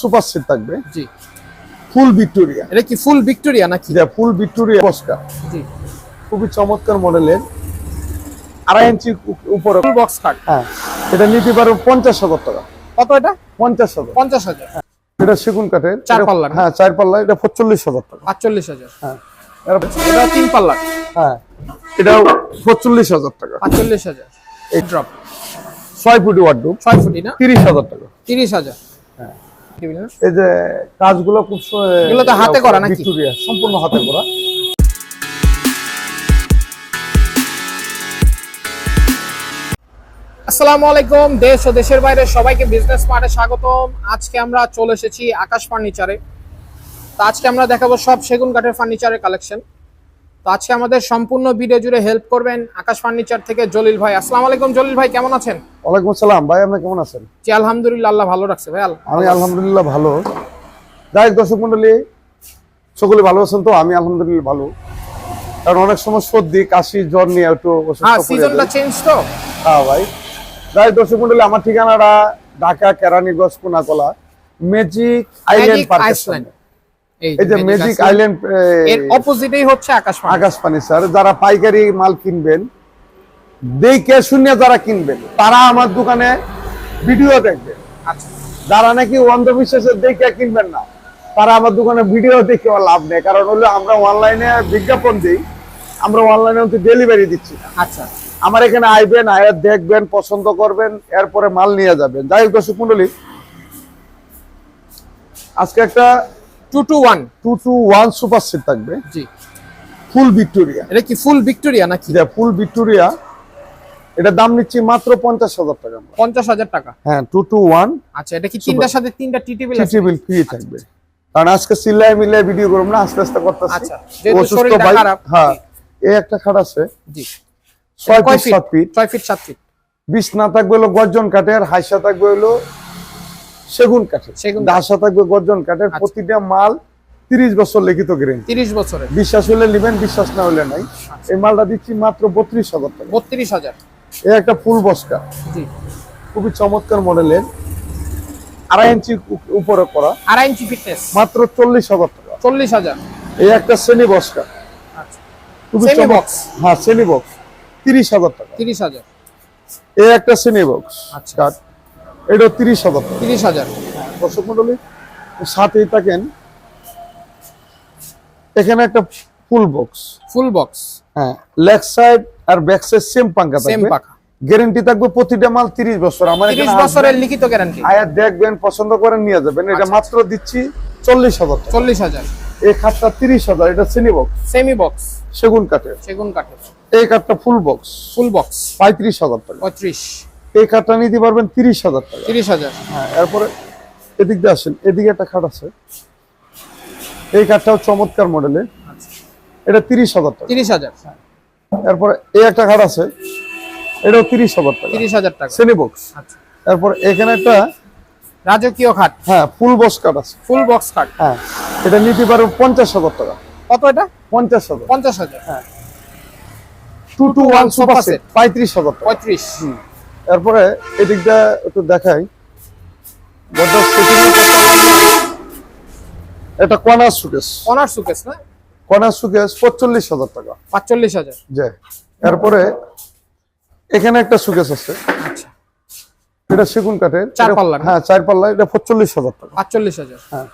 Super set থাকবে। জি। Full Victoria. এটা কি ফুল ভিক্টোরিয়া নাকি? ফুল ভিক্টোরিয়া পস্কা জি। খুবই চমৎকার মডেলের। আড়াই ইঞ্চি উপরে ফুল বক্স কার্ড হ্যাঁ। এটা নিতে পারো পঞ্চাশ হাজার টাকা। কত এটা? পঞ্চাশ হাজার। পঞ্চাশ হাজার। এটা সেগুন কাঠের। চার পাল্লা হ্যাঁ চার পাল্লা এটা পঁচল্লিশ হাজার টাকা। পাঁচচল্লিশ হাজার। হ্যাঁ। এটা তিন পাল্লার। হ্যাঁ। এটাও পঁচল্লিশ হাজার টাকা। পাঁচচল্লিশ হাজার। এই ড্রপ ছয় ফুটি ওয়ার্ডরুম ছয় ফুটি না? তিরিশ হাজার টাকা। তিরিশ হাজার? এই যে কাজগুলো খুব এগুলো তো হাতে করা নাকি? সম্পূর্ণ হাতে করা। আসসালামু আলাইকুম দেশ ও দেশের বাইরে সবাইকে বিজনেস স্মার্টে স্বাগতম। আজকে আমরা চলে এসেছি আকাশ ফার্নিচারে তো আজকে আমরা দেখাবো সব সেগুন কাঠের ফার্নিচারের কালেকশন তো আজকে আমাদের সম্পূর্ণ ভিডিও জুড়ে হেল্প করবেন আকাশ ফার্নিচার থেকে জলিল ভাই। আসসালামু আলাইকুম জলিল ভাই কেমন আছেন? ওয়ালাইকুম আসসালাম। ভাই আপনি কেমন আছেন? জি আলহামদুলিল্লাহ আল্লাহ ভালো রাখছে ভাই আমি আলহামদুলিল্লাহ ভালো। যাই দর্শক মন্ডলী সকলে ভালো আছেন তো? আমি আলহামদুলিল্লাহ ভালো। কারণ অনেক সময় সর্দি কাশি জ্বর নিয়ে একটু অসুস্থ হ্যাঁ সিজনটা চেঞ্জ তো। হ্যাঁ ভাই। যাই দর্শক মন্ডলী আমার ঠিকানাটা ঢাকা কেরানীগঞ্জ কোনাকলা ম্যাজিক আইল্যান্ড পার্কের। এই যে ম্যাজিক আইল্যান্ড এর অপোজিটেই হচ্ছে আকাশ ফার্নিচার আকাশ পানি স্যার যারা পাইকারি মাল কিনবেন দেখে শুনে যারা কিনবেন তারা আমার দোকানে ভিডিও দেখবেন আচ্ছা। যারা নাকি অন্ধবিশ্বাসে দেখে কিনবেন না তারা আমার দোকানে ভিডিও দেখে লাভ নেই। কারণ হলো আমরা অনলাইনে বিজ্ঞাপন দিই আমরা অনলাইনে ডেলিভারি দিচ্ছি। না আচ্ছা। আমার এখানে আইবেন আয়া দেখবেন পছন্দ করবেন এরপরে মাল নিয়ে যাবেন। যাই হোক দর্শক মন্ডলী আজকে একটা two two one two two one super set থাকবে। জি। ফুল ভিক্টোরিয়া এটা কি ফুল ভিক্টোরিয়া নাকি? ফুল ভিক্টোরিয়া এটা দাম নিচ্ছি মাত্র পঞ্চাশ হাজার টাকা। পঞ্চাশ হাজার টাকা। হ্যাঁ টু টু ওয়ান আচ্ছা এটা কি তিনটার সাথে তিনটা টি টেবিল আছে? ফ্রি থাকবে। কারণ আজকে সিলাই মিলাই ভিডিও করব না আস্তে আস্তে করতেছি। আচ্ছা, অসুস্থ ভাই হ্যাঁ এই একটা খাট আছে। জি। ছয় ফিট সাত ফিট ছয় ফিট সাত ফিট বিশ না থাকবে হলো গর্জন কাঠের হাইসা থাকবে হলো সেগুন কাঠের। সেগুন দাসা থাকবে গর্জন কাঠের আচ্ছা। প্রতিটা মাল তিরিশ বছর লিখিত গ্যারেন্টি তিরিশ বছরের। বিশ্বাস হলে নেবেন বিশ্বাস না হলে নাই। এই মালটা দিচ্ছি মাত্র বত্রিশ হাজার টাকা। বত্রিশ হাজার। এই একটা ফুল বস্কা। খুবই চমৎকার মডেলের। আড়াই ইঞ্চি উপরে করা। আড়াই ইঞ্চি ফিটনেস মাত্র চল্লিশ হাজার টাকা। চল্লিশ হাজার। এই একটা শ্রেণি বস্কা। আচ্ছা। খুবই হ্যাঁ শ্রেণি বক্স তিরিশ হাজার টাকা। তিরিশ হাজার। এই একটা শ্রেণি বক্স আচ্ছা। এটা তিরিশ হাজার তিরিশ হাজার। দর্শক মন্ডলী সাথেই থাকেন। এখানে একটা ফুল বক্স ফুল বক্স হ্যাঁ লেগ সাইড আর ব্যাক সাইড সেম পাঙ্কা সেম পাকা গ্যারেন্টি থাকবে প্রতিটা মাল তিরিশ বছর। আমার তিরিশ এখানে বছরের লিখিত গ্যারান্টি আয়া দেখবেন পছন্দ করেন নিয়ে যাবেন। এটা আচ্ছা। মাত্র দিচ্ছি চল্লিশ হাজার টাকা। চল্লিশ হাজার। এই খাটটা তিরিশ হাজার এটা শ্রেণি বক্স সেমি বক্স সেগুন কাঠের। সেগুন কাঠের। এই কাঠটা ফুল বক্স ফুল বক্স পঁয়ত্রিশ হাজার টাকা। পঁয়ত্রিশ। এই কাঠটা নিতে পারবেন তিরিশ হাজার টাকা। তিরিশ হাজার। হ্যাঁ এরপরে এদিক দিয়ে আসেন এদিকে একটা খাট আছে। এই কাঠটাও চমৎকার আচ্ছা এটা তিরিশ হাজার টাকা। তিরিশ হাজার। এরপরে এই একটা খাট আছে এটাও তিরিশ হাজার টাকা। তিরিশ হাজার টাকা। শ্রেণি বক্স আচ্ছা। এরপর এখানে একটা রাজকীয় খাট। হ্যাঁ ফুল বক্স কাঠ আছে। ফুল বক্স খাট। হ্যাঁ এটা নিতে পারবেন পঞ্চাশ হাজার টাকা। কত এটা? পঞ্চাশ হাজার। পঞ্চাশ হাজার। হ্যাঁ। Two two one super. Set পঁয়ত্রিশ হাজার পঁয়ত্রিশ। এরপরে এদিকটা একটু দেখাই। এটা কর্নার সুকেস। অনার সুকেস না? কর্নার সুকেস পঁচল্লিশ হাজার টাকা। পাঁচচল্লিশ হাজার। যে এরপরে এখানে একটা সুকেস আছে। আচ্ছা। এটা সেগুন কাঠের। চার পাল্লা হ্যাঁ চার পাল্লা। এটা পঁচল্লিশ হাজার টাকা। পাঁচচল্লিশ হাজার। হ্যাঁ।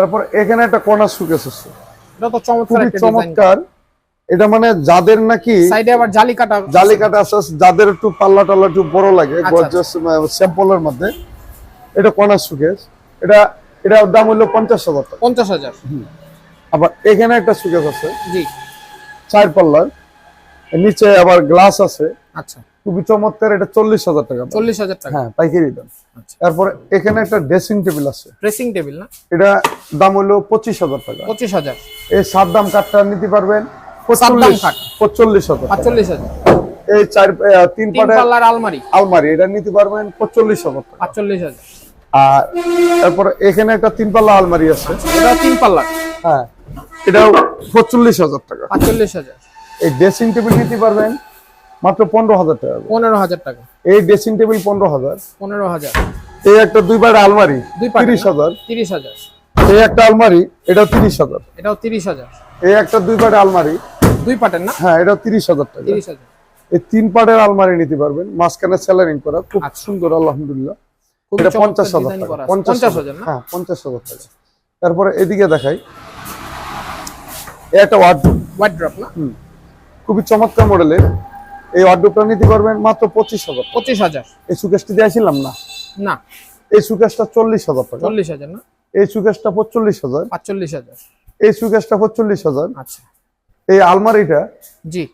এরপর এখানে একটা কর্নার সুকেস আছে। এটা তো চমৎকার চমৎকার। এটা মানে যাদের নাকি সাইডে আবার জালি কাটা জালি কাটা আছে যাদের একটু পাল্লা টাল্লা একটু বড় লাগে আচ্ছা, গর্জাস স্যাম্পলের মধ্যে। এটা কর্নার সুকেস এটা এটা দাম হলো পঞ্চাশ হাজার টাকা। পঞ্চাশ হাজার। আবার এখানে একটা সুকেস আছে। জি। চার পাল্লার। নিচে আবার গ্লাস আছে। আচ্ছা। খুবই চমৎকার এটা চল্লিশ হাজার টাকা। চল্লিশ হাজার টাকা। হ্যাঁ পাইকারি দাম। আচ্ছা। তারপরে এখানে একটা ড্রেসিং টেবিল আছে। ড্রেসিং টেবিল না? এটা দাম হলো পঁচিশ হাজার টাকা। পঁচিশ হাজার। এই সাত দাম কাঠটা নিতে পারবেন। পঁচল্লিশ হাজার টাকা। পাঁচচল্লিশ হাজার। এই চার তিন পাল্লার আলমারি। আলমারি এটা নিতে পারবেন পঁচল্লিশ হাজার টাকা। পাঁচচল্লিশ হাজার। আর তারপরে এখানে একটা তিন পাল্লা আলমারি আছে। এটা তিন পাল্লার হ্যাঁ এটাও পঁচল্লিশ হাজার টাকা। পাঁচচল্লিশ হাজার। এই ড্রেসিং টেবিল নিতে পারবেন মাত্র পনেরো হাজার টাকা পনেরো হাজার টাকা। এই ড্রেসিং টেবিল পনেরো হাজার। পনেরো হাজার। এই একটা দুই পাড়ে আলমারি তিরিশ হাজার। তিরিশ হাজার। এই একটা আলমারি এটাও তিরিশ হাজার। এটাও তিরিশ হাজার। এই একটা দুই পাড়ে আলমারি দুই পাটের না? হ্যাঁ এটাও তিরিশ হাজার টাকা। তিরিশ হাজার। এই তিন পাড়ের আলমারি নিতে পারবেন। মাঝখানে স্যালারিং করা খুব আচ্ছা। সুন্দর আলহামদুলিল্লাহ। খুবই এটা চমৎকার পঞ্চাশ হাজার টাকা। পঞ্চাশ হাজার। হ্যাঁ পঞ্চাশ হাজার টাকা। তারপরে এদিকে দেখাই। একটা না? খুবই চমৎকার মডেলের। এই ওয়ার্ডরোবটা নিতে পারবেন মাত্র পঁচিশ হাজার। পঁচিশ হাজার। এই সুকেশটি দিয়েছিলাম না? না। এই সুকেশটা চল্লিশ হাজার টাকা। চল্লিশ হাজার না? এই সুকেশটা পঁচল্লিশ হাজার। পাঁচচল্লিশ হাজার। এই সুকেশটা পঁচল্লিশ হাজার। আচ্ছা। এই আলমারিটা জি।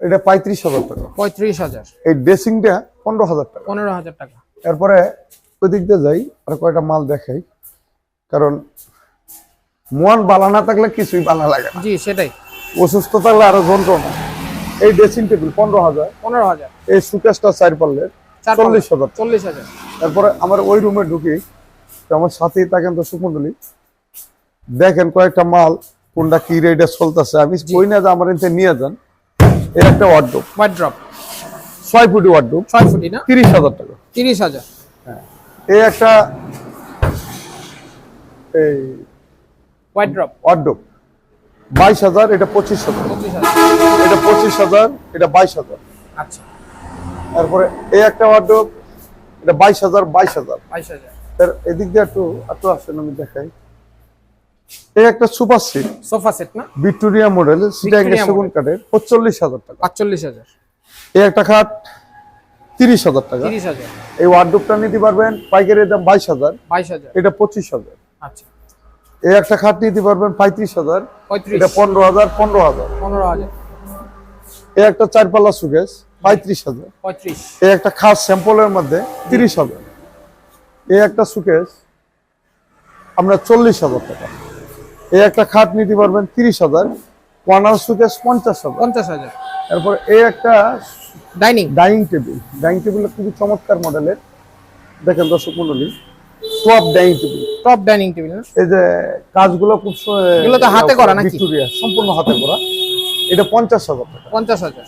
এটা পঁয়ত্রিশ হাজার টাকা। পঁয়ত্রিশ হাজার। এই ড্রেসিংটা পনেরো হাজার টাকা। পনেরো হাজার টাকা। এরপরে ওই দিক দিয়ে যাই আর কয়টা মাল দেখাই। কারণ মন বালা না থাকলে কিছুই বালা লাগে না। জি সেটাই। অসুস্থ থাকলে আরও যন্ত্রণা। এই ড্রেসিং টেবিল পনেরো হাজার। পনেরো হাজার। এই সুকেশটা চার চার চল্লিশ হাজার। চল্লিশ হাজার। তারপরে আমার ওই রুমে ঢুকি। তো আমার সাথেই থাকেন তো সুকুণ্ডলী দেখেন কয়েকটা মাল। কোনটা কি রেটে চলতেছে? আমি কই না যে আমার এতে নিয়ে যান। এই একটা ওয়ার্ডরোব হোয়াইট ড্রপ ছয় ফুটি ওয়ার্ডরোব ছয় ফুটি না? তিরিশ হাজার টাকা। তিরিশ হাজার। এই একটা এই হোয়াইট ড্রপ ওয়ার্ডরোব বাইশ হাজার এটা পঁচিশ হাজার। এটা পঁচিশ হাজার এটা বাইশ হাজার। আচ্ছা। তারপরে এই একটা ওয়ার্ডরোব এটা বাইশ হাজার বাইশ হাজার। বাইশ হাজার। এর এদিক দিয়ে একটু একটু আসেন আমি দেখাই। এই একটা সুপার সিট। সোফা সেট না? ভিক্টোরিয়া মডেল সেগুন কাঠের পঁচল্লিশ হাজার টাকা। পাঁচচল্লিশ হাজার। এই একটা খাট তিরিশ হাজার টাকা। তিরিশ হাজার। এই ওয়ার্ডরোবটা নিতে পারবেন পাইকারি দাম এটা আচ্ছা। এই একটা খাট নিতে পারবেন পঁয়ত্রিশ হাজার। পঁয়ত্রিশ। এটা পনেরো হাজার পনেরো হাজার। পনেরো হাজার। এই একটা চারপাল্লা এই একটা খাস স্যাম্পলের মধ্যে তিরিশ হাজার। এই একটা সুকেস আমরা চল্লিশ হাজার টাকা। এই একটা খাট নিতে পারবেন তিরিশ হাজার কর্নার সুকেস পঞ্চাশ হাজার। পঞ্চাশ হাজার। তারপর এই একটা dining dining table dining table খুবই চমৎকার মডেলের। দেখেন দর্শক মন্ডলী সব dining table top dining table এই যে কাজগুলো খুব এগুলো তো হাতে করা নাকি? ভিক্টোরিয়া সম্পূর্ণ হাতে করা। এটা পঞ্চাশ হাজার টাকা। পঞ্চাশ হাজার।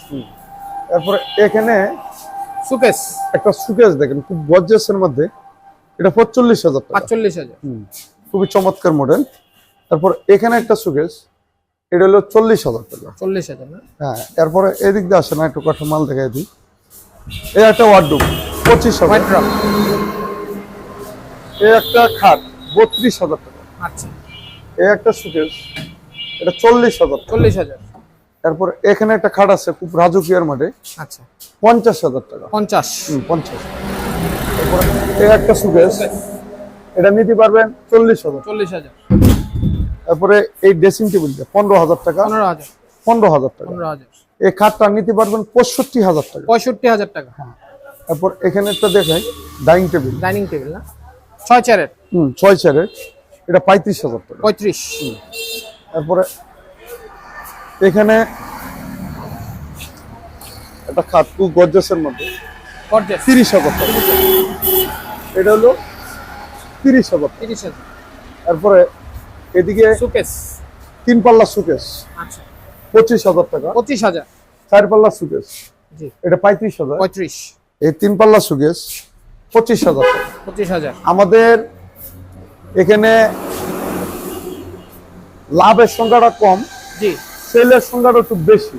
তারপরে এখানে সুকেস একটা সুকেস দেখেন খুব গর্জাসের মধ্যে। এটা পঁচল্লিশ হাজার টাকা। পাঁচচল্লিশ হাজার। হুম, খুবই চমৎকার মডেল। তারপর এখানে একটা সুকেস এটা হলো চল্লিশ হাজার টাকা। চল্লিশ হাজার হ্যাঁ এরপরে এদিক দিয়ে আসে না একটু কাঠা মাল দেখাই দিই। এই একটা ওয়ার্ডরোব পঁচিশ হাজার এই একটা খাট বত্রিশ হাজার টাকা। আচ্ছা। এই একটা সুকেশ এটা চল্লিশ হাজার চল্লিশ হাজার। তারপর এখানে একটা খাট আছে খুব রাজকীয়ার মাঠে। আচ্ছা। পঞ্চাশ হাজার টাকা। পঞ্চাশ। পঞ্চাশ। তারপরে এই একটা সুকেশ এটা নিতে পারবেন চল্লিশ হাজার। চল্লিশ হাজার। তারপরে এই ড্রেসিং টেবিলটা পনেরো হাজার টাকা। পনেরো হাজার। পনেরো হাজার টাকা। এই খাটটা নিতে পারবেন পঁয়ষট্টি হাজার টাকা। পঁয়ষট্টি হাজার টাকা। হ্যাঁ। তারপর এখানে একটা দেখাই ডাইনিং টেবিল ডাইনিং টেবিল না? ছয় চেয়ারের হুম ছয় চেয়ারের এটা পঁয়ত্রিশ হাজার টাকা। পঁয়ত্রিশ। তারপরে এখানে একটা খাট খুব গর্জাসের মধ্যে। তিরিশ হাজার টাকা। এটা হলো তিরিশ হাজার তিরিশ হাজার। তারপরে এদিকে সুকেস। তিন পাল্লা সুকেস। আচ্ছা। পঁচিশ হাজার টাকা। পঁচিশ হাজার। চার পাল্লা সুকেস। জি। এটা পঁয়ত্রিশ হাজার। পঁয়ত্রিশ। এই তিন পাল্লা সুকেস পঁচিশ হাজার টাকা। পঁচিশ হাজার। আমাদের এখানে লাভের সংখ্যাটা কম জি। সেলের সংখ্যাটা একটু বেশি।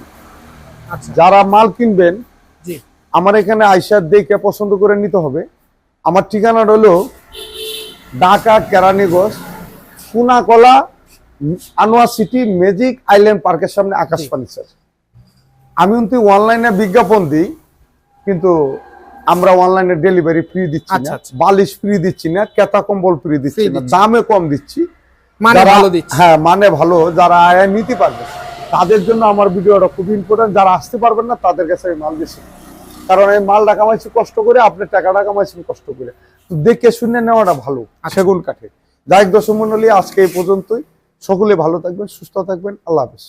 আচ্ছা। যারা মাল কিনবেন জি। আমার এখানে আইসা দেখে পছন্দ করে নিতে হবে। আমার ঠিকানাটা হলো Dhaka Keraniganj Konakola Anwar city magic island পার্কের সামনে আকাশ ফার্নিচার। আমি কিন্তু অনলাইনে বিজ্ঞাপন দিই কিন্তু আমরা অনলাইনে ডেলিভারি ফ্রি দিচ্ছি আচ্ছা, না। আচ্ছা। বালিশ ফ্রি দিচ্ছি না কেতা কম্বল ফ্রি দিচ্ছি না দামে কম দিচ্ছি। মানে ভালো দিচ্ছে। হ্যাঁ মানে ভালো যারা আয় নিতে পারবে তাদের জন্য আমার ভিডিওটা খুব ইম্পর্টেন্ট যারা আসতে পারবেন না তাদের কাছে আমি মাল দিচ্ছি। কারণ এই মালটা কামাইছি কষ্ট করে আপনি টাকাটা কামাইছেন কষ্ট করে। তো দেখে শুনে নেওয়াটা ভালো আচ্ছা। সেগুন কাঠে যাই দর্শক মন্ডলী আজকে এই পর্যন্তই। সকলে ভালো থাকবেন সুস্থ থাকবেন। আল্লাহ হাফেজ।